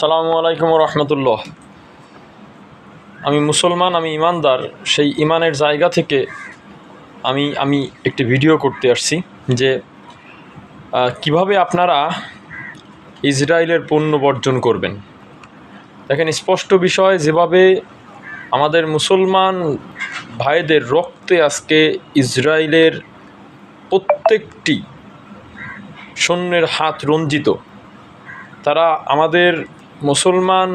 সালামু আলাইকুম রহমতুল্লাহ আমি মুসলমান, আমি ইমানদার, সেই ইমানের জায়গা থেকে আমি আমি একটি ভিডিও করতে আসছি যে কীভাবে আপনারা ইসরায়েলের পণ্য বর্জন করবেন। দেখেন, স্পষ্ট বিষয়, যেভাবে আমাদের মুসলমান ভাইদের রক্তে আজকে ইসরায়েলের প্রত্যেকটি সৈন্যের হাত রঞ্জিত তারা আমাদের মুসলমান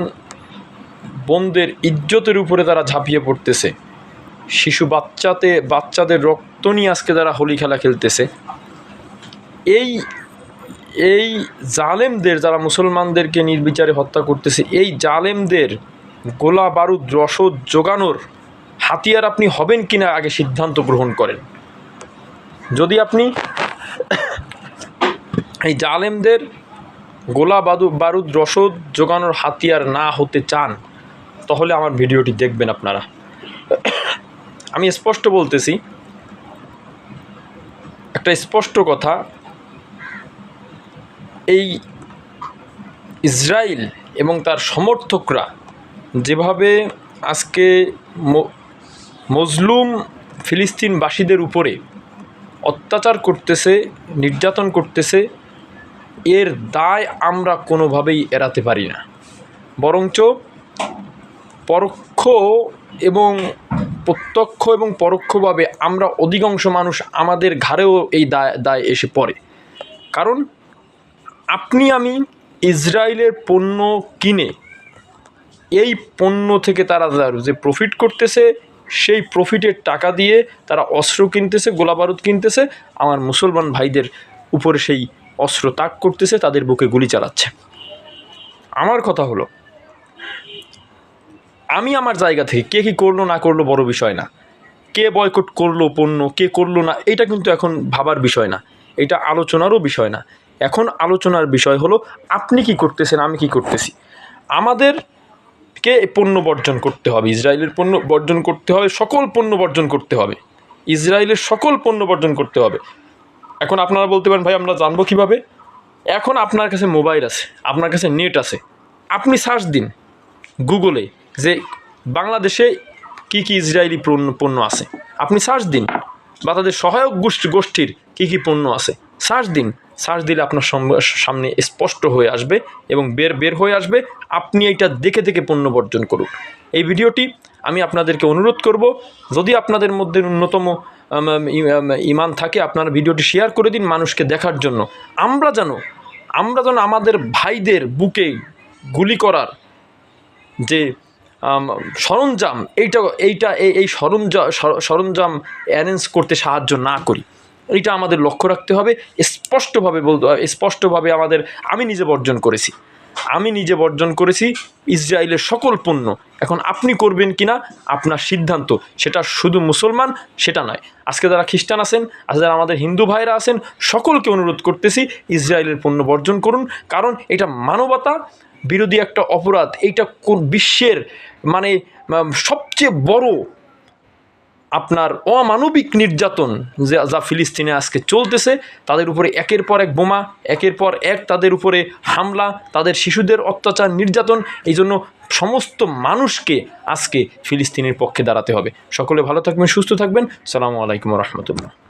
বোনদের ইজ্জতের উপরে তারা ঝাঁপিয়ে পড়তেছে। শিশু বাচ্চাতে, বাচ্চাদের রক্ত নিয়ে আজকে তারা হোলি খেলা খেলতেছে। এই এই জালেমদের যারা মুসলমানদেরকে নির্বিচারে হত্যা করতেছে, এই জালেমদের গোলা বারুদ, রসদ জোগানোর হাতিয়ার আপনি হবেন কি না আগে সিদ্ধান্ত গ্রহণ করেন। যদি আপনি এই জালেমদের গোলা বাদু বারুদ রসদ যোগানোর হাতিয়ার না হতে চান, তাহলে আমার ভিডিওটি দেখবেন আপনারা। আমি স্পষ্ট বলতেছি, একটা স্পষ্ট কথা, এই ইসরায়েল এবং তার সমর্থকরা যেভাবে আজকে মজলুম ফিলিস্তিনবাসীদের উপরে অত্যাচার করতেছে, নির্যাতন করতেছে এর দায় আমরা কোনোভাবেই এড়াতে পারি না। বরঞ্চ পরোক্ষ এবং প্রত্যক্ষ এবং পরোক্ষভাবে আমরা অধিকাংশ মানুষ আমাদের ঘাড়েও এই দায় দায় এসে পড়ে। কারণ আপনি, আমি ইসরায়েলের পণ্য কিনে, এই পণ্য থেকে তারা যে প্রফিট করতেছে, সেই প্রফিটের টাকা দিয়ে তারা অস্ত্র কিনতেছে, গোলাবারুদ কিনতেছে, আমার মুসলমান ভাইদের উপরে সেই অস্ত্র তাক করতেছে, তাদের বুকে গুলি চালাচ্ছে। আমার কথা হলো, আমি আমার জায়গা থেকে কে কী করল, না করল বড় বিষয় না। কে বয়কট করল পণ্য, কে করল না, এটা কিন্তু এখন ভাবার বিষয় না। এটা আলোচনারও বিষয় না। এখন আলোচনার বিষয় হলো, আপনি কি করতেছেন, আমি কি করতেছি? আমাদের কে পণ্য বর্জন করতে হবে? ইসরায়েলের পণ্য বর্জন করতে হবে, সকল পণ্য বর্জন করতে হবে। ইসরায়েলের সকল পণ্য বর্জন করতে হবে। এখন আপনারা বলতে পারেন, ভাই, আমরা জানব কীভাবে? এখন আপনার কাছে মোবাইল আছে, আপনার কাছে নেট আছে। আপনি সার্চ দিন গুগলে যে বাংলাদেশে কি কি ইসরায়েলি পণ্য পণ্য আছে। আপনি সার্চ দিন বা তাদের সহায়ক গোষ্ঠী গোষ্ঠীর কী কী পণ্য আছে। সার্চ দিন, সার্চ দিলে আপনার সামনে স্পষ্ট হয়ে আসবে এবং বের বের হয়ে আসবে। আপনি এইটা দেখে দেখে পণ্য বর্জন করুন। এই ভিডিওটি আমি আপনাদেরকে অনুরোধ করব, যদি আপনাদের মধ্যে ন্যূনতম ইমান থাকে, আপনারা ভিডিওটি শেয়ার করে দিন মানুষকে দেখার জন্য। আমরা যেন আমরা যেন আমাদের ভাইদের বুকে গুলি করার যে সরঞ্জাম, এইটা এইটা, এই- সরঞ্জাম সরঞ্জাম অ্যারেঞ্জ করতে সাহায্য না করি। এইটা আমাদের লক্ষ্য রাখতে হবে, স্পষ্টভাবে বলতে, স্পষ্টভাবে আমাদের, আমি নিজে বর্জন করেছি। আমি নিজে বর্জন করেছি, ইসরায়েলের সকল পণ্য। এখন আপনি করবেন কিনা? আপনার সিদ্ধান্ত। সেটা শুধু মুসলমান, সেটা নয়। আজকে যারা খ্রিস্টান আছেন, আজকে যারা আমাদের হিন্দু ভাইরা আছেন, সকলকে অনুরোধ করতেছি ইসরায়েলের পণ্য বর্জন করুন। কারণ এটা মানবতা বিরোধী একটা অপরাধ। এইটা কোন বিশ্বের মানে সবচেয়ে বড় আপনার অমানবিক নির্যাতন যা যা ফিলিস্তিনে আজকে চলতেছে, তাদের উপরে একের পর এক বোমা, একের পর এক তাদের উপরে হামলা, তাদের শিশুদের অত্যাচার, নির্যাতন, এই জন্য সমস্ত মানুষকে আজকে ফিলিস্তিনের পক্ষে দাঁড়াতে হবে। সকলে ভালো থাকবেন, সুস্থ থাকবেন। সালামু আলাইকুম রহমতুল্লাহ।